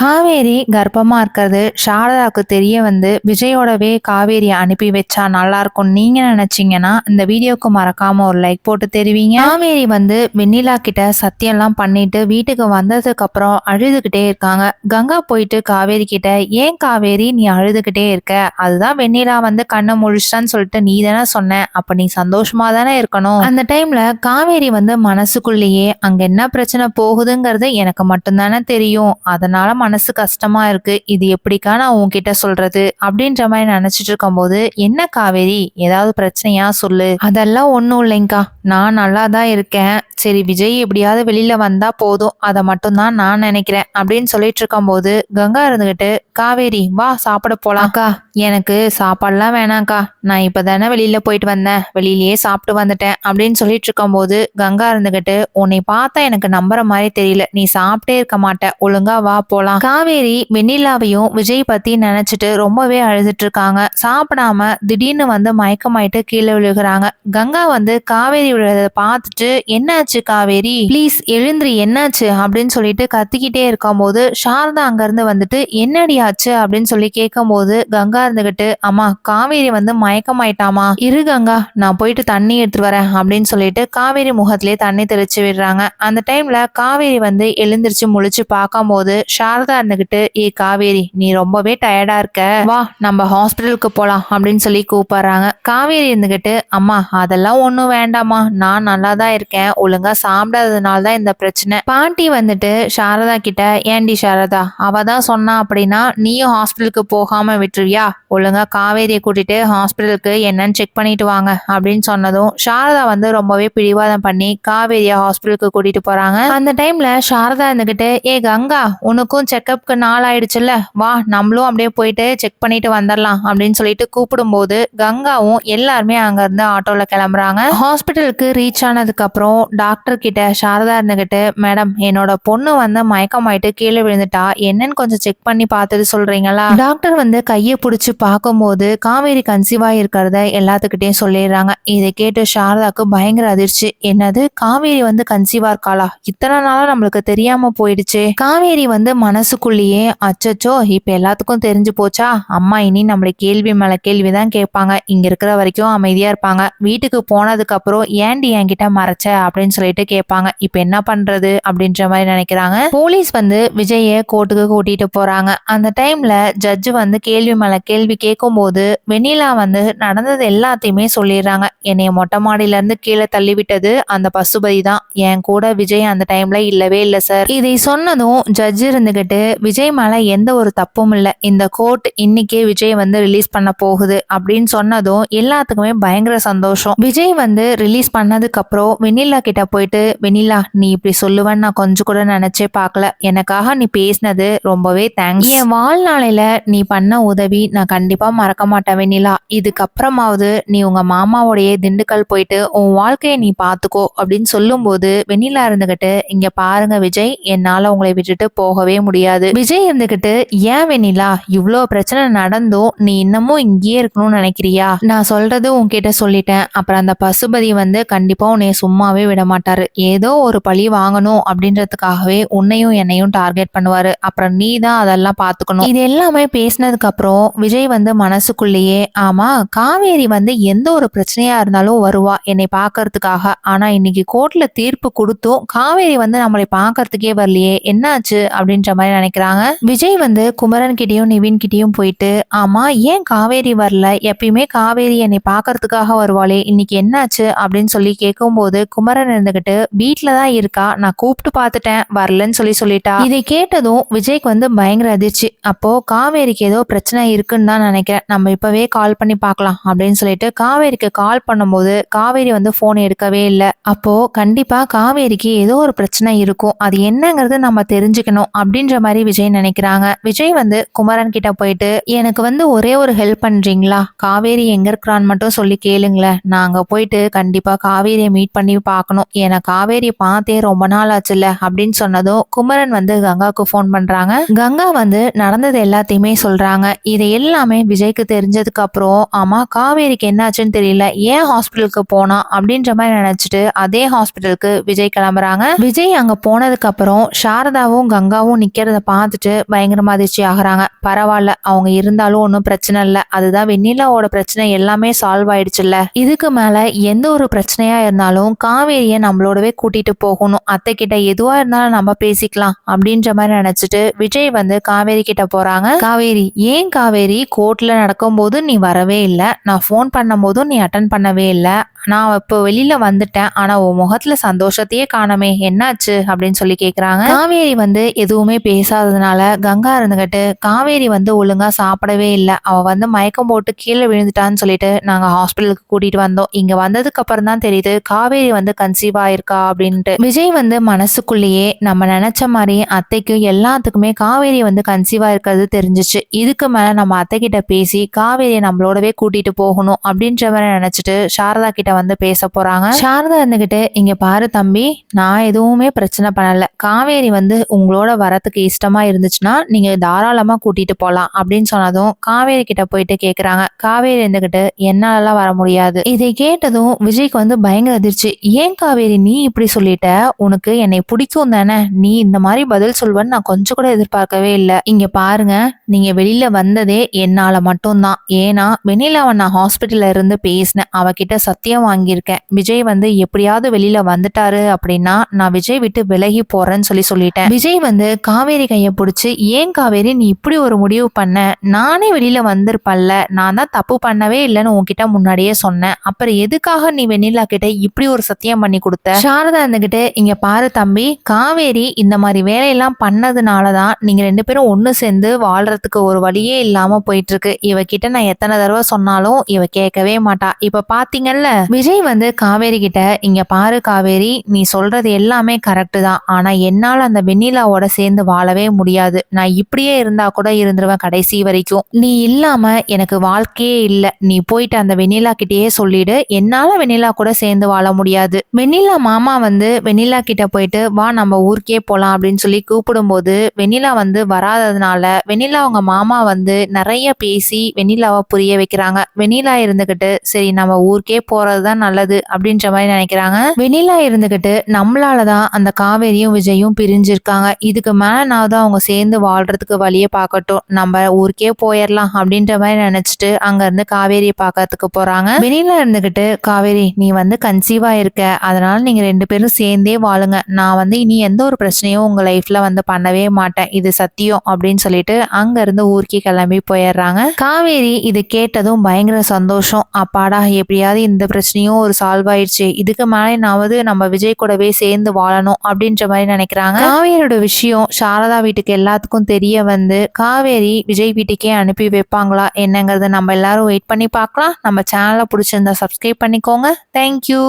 காவேரி கர்ப்பமா இருக்கிறது. சாரதாவுக்கு தெரிய வந்து விஜயோடவே காவேரி அனுப்பி வச்சா நல்லா இருக்கும் நீங்க நினைச்சீங்கன்னா இந்த வீடியோக்கு மறக்காம ஒரு லைக் போட்டு தெரிவிங்க. காவேரி வந்து வெண்ணிலா கிட்ட சத்தியம்லாம் பண்ணிட்டு வீட்டுக்கு வந்ததுக்கு அப்புறம் அழுதுகிட்டே இருக்காங்க. கங்கா போயிட்டு காவேரி கிட்ட ஏன் காவேரி நீ அழுதுகிட்டே இருக்க? அதுதான் வெண்ணிலா வந்து கண்ணை முழிச்சிட்டான்னு சொல்லிட்டு நீ தானே சொன்ன. அப்ப நீ சந்தோஷமா தானே இருக்கணும். அந்த டைம்ல காவேரி வந்து மனசுக்குள்ளேயே அங்க என்ன பிரச்சனை போகுதுங்கிறது எனக்கு மட்டும்தானே தெரியும். அதனால மனசு கஷ்டமா இருக்கு. இது எப்படிக்கா நான் உன்கிட்ட சொல்றது? அப்படின்ற மாதிரி நினைச்சிட்டு இருக்கும்போது என்ன காவேரி? ஏதாவது பிரச்சனையா? சொல்லு. அதெல்லாம் ஒன்றும் இல்லைங்கக்கா நான் நல்லா தான் இருக்கேன். சரி விஜய் எப்படியாவது வெளியில வந்தா போதும். அதை மட்டும்தான் நான் நினைக்கிறேன். அப்படின்னு சொல்லிட்டு இருக்கும்போது கங்கா இருந்துகிட்டு காவேரி வா சாப்பிட போலாம்க்கா எனக்கு சாப்பாடுலாம் வேணாம்க்கா. நான் இப்போ தானே வெளியில் போயிட்டு வந்தேன். வெளியிலேயே சாப்பிட்டு வந்துட்டேன் அப்படின்னு சொல்லிட்டு இருக்கும்போது கங்கா இருந்துகிட்டு உன்னை பார்த்தா எனக்கு நம்புற மாதிரி தெரியல. நீ சாப்பிட்டே இருக்க மாட்ட. ஒழுங்கா வா போலாம். காவேரி வெண்ணிலாவையும் விஜய் பத்தி நினைச்சிட்டு ரொம்பவே அழுதுட்டு இருக்காங்க. சாப்பிடாம திடீர்னு வந்து மயக்கமாயிட்டு கீழே விழுகிறாங்க. கங்கா வந்து காவேரி விழுறத பார்த்துட்டு என்னாச்சு காவேரி? ப்ளீஸ் எழுந்திரி. என்னாச்சு? அப்படின்னு சொல்லிட்டு கத்திக்கிட்டே இருக்கும்போது சாரதா அங்கேருந்து வந்துட்டு என்னடி ஆச்சு? அப்படின்னு சொல்லி கேட்கும்போது கங்கா இருந்துகிட்டு அம்மா காவேரி வந்து மயக்கமாயிட்டாமா இரு கங்கா நான் போயிட்டு தண்ணி எடுத்துட்டு வரேன் அப்படின்னு சொல்லிட்டு காவேரி முகத்திலே தண்ணி தெளிச்சு விடுறாங்க. அந்த டைம்ல காவேரி வந்து எழுந்திருச்சு முழிச்சு பார்க்கும்போது சாரதா இருந்துகிட்டு ஏ காவேரி நீ ரொம்பவே டயர்டா இருக்க. வா நம்ம ஹாஸ்பிட்டலுக்கு போலாம் அப்படின்னு சொல்லி கூப்பிடுறாங்க. காவேரி இருந்துகிட்டு அம்மா அதெல்லாம் ஒன்றும் வேண்டாம்மா. நான் நல்லா தான் இருக்கேன். ஒழுங்கா சாப்பிடாததுனால தான் இந்த பிரச்சனை. பாட்டி வந்துட்டு சாரதா கிட்ட ஏண்டி சாரதா அவ தான் சொன்னா அப்படின்னா நீயும் ஹாஸ்பிட்டலுக்கு போகாம விட்டுருவியா? ஒழுங்கா காவேரியை கூட்டிட்டு ஹாஸ்பிட்டலுக்கு என்னன்னு செக் பண்ணிட்டு வாங்க அப்படின்னு சொன்னதும் சாரதா வந்து ரொம்பவே பிடிவாதம் பண்ணி காவேரியை ஹாஸ்பிட்டலுக்கு கூட்டிட்டு போறாங்க. அந்த டைம்ல சாரதா இருந்துகிட்டு ஏ கங்கா உனக்கும் செக்கப்க்கு நாள் ஆயிடுச்சுல்ல வா நம்மளும் அப்படியே போயிட்டு செக் பண்ணிட்டு வந்துடலாம் அப்படின்னு சொல்லிட்டு கூப்பிடும்போது கங்காவும் எல்லாருமே அங்க இருந்து ஆட்டோல கிளம்புறாங்க. ஹாஸ்பிட்டலுக்கு ரீச் ஆனதுக்கு அப்புறம் டாக்டர் கிட்ட சாரதா இருந்துகிட்டு மேடம் என்னோட பொண்ணு வந்து மயக்கமாயிட்டு கீழே விழுந்துட்டா. என்னன்னு கொஞ்சம் செக் பண்ணி பார்த்துட்டு சொல்றீங்களா? டாக்டர் வந்து கையை பிடிச்சி பார்க்கும்போது காவேரி கன்சீவா இருக்கிறத எல்லாத்துக்கிட்டையும் சொல்லிடுறாங்க. இதை கேட்டு சாரதாக்கு பயங்கர அதிர்ச்சி. என்னது? காவேரி வந்து கன்சீவா இருக்காளா? இத்தனை நாளாக நம்மளுக்கு தெரியாம போயிடுச்சு. காவேரி வந்து மனசுக்குள்ளேயே அச்சச்சோ இப்போ எல்லாத்துக்கும் தெரிஞ்சு போச்சா? அம்மா இனி நம்மளை கேள்வி மேல கேள்வி தான் கேட்பாங்க. இங்கே இருக்கிற வரைக்கும் அமைதியாக இருப்பாங்க. வீட்டுக்கு போனதுக்கப்புறம் ஏன்டி என்கிட்ட மறைச்ச? அப்படின்னு சொல்லிட்டு கேட்பாங்க. இப்போ என்ன பண்ணுறது அப்படின்ற மாதிரி நினைக்கிறாங்க. போலீஸ் வந்து விஜய கோர்ட்டுக்கு கூட்டிகிட்டு போகிறாங்க அந்த டைமில் ஜட்ஜு வந்து கேள்வி மேலே கேள்வி கேட்கும்போது வெண்ணிலா வந்து நடந்தது எல்லாத்தையுமே சொல்லிடுறாங்க. என்னைய மொட்டை மாடியில இருந்து கீழே தள்ளி விட்டது அந்த பசுபதி தான். என் கூட விஜய் அந்த டைம்ல இல்லவே இல்லை சார் இதை சொன்னதும் ஜட்ஜ் இருந்துகிட்டு விஜய் மேலே எந்த ஒரு தப்பும் இல்லை. இந்த கோர்ட் இன்னைக்கே விஜய் வந்து ரிலீஸ் பண்ண போகுது. அப்படின்னு சொன்னதும் எல்லாத்துக்குமே பயங்கர சந்தோஷம். விஜய் வந்து ரிலீஸ் பண்ணதுக்கு அப்புறம் வெண்ணிலா கிட்ட போயிட்டு வெண்ணிலா நீ இப்படி சொல்லுவேன்னு நான் கொஞ்சம் கூட நினைச்சே பார்க்கல. எனக்காக நீ பேசினது ரொம்பவே தேங்க்ஸ் என் வாழ்நாளையில நீ பண்ண உதவி நான் நான் கண்டிப்பாக மறக்க மாட்டேன் வெண்ணிலா. இதுக்கப்புறமாவது நீ உங்கள் மாமாவோடைய திண்டுக்கல் போயிட்டு உன் வாழ்க்கையை நீ பார்த்துக்கோ அப்படின்னு சொல்லும்போது வெண்ணிலா இருந்துகிட்டு இங்கே பாருங்க விஜய் என்னால் உங்களை விட்டுட்டு போகவே முடியாது. விஜய் இருந்துகிட்டு ஏன் வெண்ணிலா இவ்வளோ பிரச்சனை நடந்தும் நீ இன்னமும் இங்கேயே இருக்கணும்னு நினைக்கிறியா? நான் சொல்றது உன்கிட்ட சொல்லிட்டேன். அப்புறம் அந்த பசுபதி வந்து கண்டிப்பா உன்னைய சும்மாவே விட மாட்டாரு. ஏதோ ஒரு பழி வாங்கணும் அப்படின்றதுக்காகவே உன்னையும் என்னையும் டார்கெட் பண்ணுவாரு. அப்புறம் நீ தான் அதெல்லாம் பாத்துக்கணும். இது எல்லாமே பேசினதுக்கு அப்புறம் விஜய் வந்து மனசுக்குள்ளேயே ஆமா காவேரி வந்து எந்த ஒரு பிரச்சனையா இருந்தாலும் வருவா என்னை பார்க்கறதுக்காக. ஆனா இன்னைக்கு கோர்ட்ல தீர்ப்பு கொடுத்தும் காவேரி வந்து நம்மளை பார்க்கறதுக்கே வரலையே. என்னாச்சு? அப்படின்ற மாதிரி நினைக்கிறாங்க. விஜய் வந்து குமரன் கிட்டயும் நிவின் கிட்டயும் போயிட்டு ஆமா ஏன் காவேரி வரல? எப்பயுமே காவேரி என்னை பார்க்கறதுக்காக வருவாளே. இன்னைக்கு என்னாச்சு? அப்படின்னு சொல்லி கேட்கும் போது குமரன் இருந்துகிட்டு வீட்ல தான் இருக்கா? நான் கூப்பிட்டு பார்த்துட்டேன். வரலன்னு சொல்லி சொல்லிட்டா. இதை கேட்டதும் விஜய்க்கு வந்து பயங்கர அதிர்ச்சி. அப்போ காவேரிக்கு ஏதோ பிரச்சனை இருக்குன்னு தான் நினைக்கிறேன். நம்ம இப்போவே கால் பண்ணி பார்க்கலாம் அப்படின்னு சொல்லிட்டு காவேரிக்கு கால் பண்ணும்போது காவேரி வந்து ஃபோன் எடுக்கவே இல்லை. அப்போது கண்டிப்பாக காவேரிக்கு ஏதோ ஒரு பிரச்சனை இருக்கும். அது என்னங்கிறது நம்ம தெரிஞ்சுக்கணும் அப்படின்ற மாதிரி விஜய் நினைக்கிறாங்க. விஜய் வந்து குமரன் கிட்ட போயிட்டு எனக்கு வந்து ஒரே ஒரு ஹெல்ப் பண்றீங்களா? காவேரி எங்க இருக்கிறான்னு மட்டும் சொல்லி கேளுங்களேன். நாங்கள் போயிட்டு கண்டிப்பா காவேரியை மீட் பண்ணி பார்க்கணும். ஏன்னா காவேரி பார்த்தே ரொம்ப நாள் ஆச்சுல்ல? அப்படின்னு சொன்னதும் குமரன் வந்து கங்காவுக்கு ஃபோன் பண்றாங்க. கங்கா வந்து நடந்தது எல்லாத்தையுமே சொல்றாங்க. இதை எல்லாம் எல்லாமே விஜய்க்கு தெரிஞ்சதுக்கு அப்புறம் ஆமா காவேரிக்கு என்னாச்சுன்னு தெரியல ஏன் ஹாஸ்பிட்டலுக்கு போனா? அப்படின்ற மாதிரி நினைச்சிட்டு அதே ஹாஸ்பிட்டலுக்கு விஜய் கிளம்புறாங்க. விஜய் அங்க போனதுக்கு அப்புறம் சாரதாவும் கங்காவும் நிக்கிறத பார்த்துட்டு பயங்கரமா அதிர்ச்சி ஆகுறாங்க. பரவாயில்ல அவங்க இருந்தாலும் ஒன்றும் பிரச்சனை இல்லை. அதுதான் வெண்ணிலாவோட பிரச்சனை எல்லாமே சால்வ் ஆயிடுச்சுல்ல. இதுக்கு மேல எந்த ஒரு பிரச்சனையா இருந்தாலும் காவேரியை நம்மளோடவே கூட்டிட்டு போகணும். அத்தை கிட்ட எதுவா இருந்தாலும் நம்ம பேசிக்கலாம். அப்படின்ற மாதிரி நினைச்சிட்டு விஜய் வந்து காவேரி கிட்ட போறாங்க. காவேரி ஏன் காவேரி? கோர்ட்ல நடக்கும்போது நீ வரவே இல்லை. நான் ஃபோன் பண்ணும்போதும் நீ அட்டன் பண்ணவே இல்லை. நான் இப்போ வெளியில வந்துட்டேன். ஆனா உன் முகத்துல சந்தோஷத்தையே காணமே. என்னாச்சு? அப்படின்னு சொல்லி கேக்குறாங்க. காவேரி வந்து எதுவுமே பேசாததுனால கங்கா இருந்துகிட்டு காவேரி வந்து ஒழுங்கா சாப்பிடவே இல்லை. அவ வந்து மயக்கம் போட்டு கீழே விழுந்துட்டான்னு சொல்லிட்டு நாங்க ஹாஸ்பிட்டலுக்கு கூட்டிட்டு வந்தோம். இங்க வந்ததுக்கு அப்புறம் தான் தெரியுது காவேரி வந்து கன்சீவ் ஆயிருக்கா அப்படின்ட்டு. விஜய் வந்து மனசுக்குள்ளேயே நம்ம நினைச்ச மாதிரி அத்தைக்கு எல்லாத்துக்குமே காவேரி வந்து கன்சீவ் ஆயிருக்கிறது தெரிஞ்சிச்சு. இதுக்கு மேல நம்ம அத்தை கிட்ட பேசி காவேரியை நம்மளோடவே கூட்டிட்டு போகணும் அப்படின்ற மாதிரி நினைச்சிட்டு சாரதா கிட்ட வந்து பேச போறாங்க. சாரதா இருந்துகிட்டு இங்க பாரு தம்பி நான் எதுவுமே பிரச்சனை பண்ணல. காவேரி வந்து உங்களோட வரத்துக்கு இஷ்டமா இருந்துச்சுன்னா நீங்க தாராளமா கூட்டிட்டு போலாம். அப்படின்னு சொன்னதும் காவேரி கிட்ட போயிட்டு கேக்குறாங்க. காவேரி இருந்துகிட்டு என்னாலலாம் வர முடியாது. இதை கேட்டதும் விஜய்க்கு வந்து பயங்கர அதிர்ச்சி. ஏன் காவேரி நீ இப்படி சொல்லிட்ட? உனக்கு என்னை பிடிக்கும் தானே? நீ இந்த மாதிரி பதில் சொல்வன்னு நான் கொஞ்சம் கூட எதிர்பார்க்கவே இல்லை. இங்க பாருங்க நீங்க வெளியில வந்ததே என்னால மட்டும்தான். ஏன்னா வெண்ணிலாவை நான் ஹாஸ்பிட்டல்ல இருந்து பேசினேன். அவகிட்ட சத்தியம் வாங்கியிருக்கேன். விஜய் வந்து எப்படியாவது வெளியில வந்துட்டாரு அப்படின்னா நான் விஜய் விட்டு விலகி போறேன்னு சொல்லி சொல்லிட்டேன். விஜய் வந்து காவேரி கையை பிடிச்சி ஏன் காவேரி நீ இப்படி ஒரு முடிவு பண்ண? நானே வெளியில வந்திருப்பல்ல நான் தான் தப்பு பண்ணவே இல்லைன்னு உன்கிட்ட முன்னாடியே சொன்னேன். அப்புறம் எதுக்காக நீ வெண்ணிலா கிட்ட இப்படி ஒரு சத்தியம் பண்ணி கொடுத்த? சாரதா இருந்துகிட்டு இங்க பாரு தம்பி காவேரி இந்த மாதிரி வேலையெல்லாம் பண்ணதுனாலதான் நீங்க ரெண்டு பேரும் ஒன்னு சேர்ந்து வாழ்றதுக்கு ஒரு வழியே இல்லாம போயிட்டு இருக்கு. இவகிட்ட நான் எத்தனை தடவை சொன்னாலும் இவ கேட்கவே மாட்டா. இப்ப பாத்தீங்கல்ல விஜய் வந்து காவேரி கிட்ட இங்க பாரு காவேரி நீ சொல்றது எல்லாமே கரெக்டு தான். ஆனா என்னால அந்த வெண்ணிலாவோட சேர்ந்து வாழவே முடியாது. நான் இப்படியே இருந்தா கூட இருந்துருவேன் கடைசி வரைக்கும். நீ இல்லாம எனக்கு வாழ்க்கையே இல்ல. நீ போயிட்டு அந்த வெண்ணிலா கிட்டயே சொல்லிடு. என்னால வெண்ணிலா கூட சேர்ந்து வாழ முடியாது. வெண்ணிலா மாமா வந்து வெண்ணிலா கிட்ட போயிட்டு வா நம்ம ஊருக்கே போலாம் அப்படின்னு சொல்லி கூப்பிடும்போது வெண்ணிலா வந்து வராததுனால வெண்ணிலா அவங்க மாமா வந்து நிறைய பேசி வெண்ணிலாவை புரிய வைக்கிறாங்க. வெண்ணிலா இருந்துகிட்டு சரி நம்ம ஊருக்கே தான் நல்லது அப்படின்ற மாதிரி நினைக்கிறாங்க. வெண்ணிலா இருந்துகிட்டு நம்மளாலதான் அந்த காவேரியும் விஜயும் பிரிஞ்சிருக்காங்க. இதுக்கு மேலனாவது அவங்க சேர்ந்து வாழ்றதுக்கு வழியை பார்க்கட்டும். நம்ம ஊருக்கே போயிடலாம் அப்படின்ற மாதிரி நினைச்சிட்டு அங்க இருந்து காவேரியை பார்க்கறதுக்கு போறாங்க. வெண்ணிலா இருந்துகிட்டு காவேரி நீ வந்து கன்சீவா இருக்க. அதனால நீங்க ரெண்டு பேரும் சேர்ந்தே வாழுங்க. நான் வந்து இனி எந்த ஒரு பிரச்சனையும் உங்க லைஃப்ல வந்து பண்ணவே மாட்டேன். இது சத்தியம் அப்படின்னு சொல்லிட்டு அங்க இருந்து ஊருக்கே கிளம்பி போயிடுறாங்க. காவேரி இது கேட்டதும் பயங்கர சந்தோஷம். அப்பாடா எப்படியாவது இந்த பிரச்சனை பிரச்சனையும் ஒரு சால்வ் ஆயிடுச்சு இதுக்கு மேலேனாவது நம்ம விஜய் கூடவே சேர்ந்து வாழணும் அப்படின்ற மாதிரி நினைக்கிறாங்க. காவேரியோட விஷயம் சாரதா வீட்டுக்கு எல்லாத்துக்கும் தெரிய வந்து காவேரி விஜய் வீட்டுக்கே அனுப்பி வைப்பாங்களா என்னங்கிறது நம்ம எல்லாரும் வெயிட் பண்ணி பார்க்கலாம். நம்ம சேனலை பிடிச்சிருந்தா சப்ஸ்கிரைப் பண்ணிக்கோங்க. தேங்க்யூ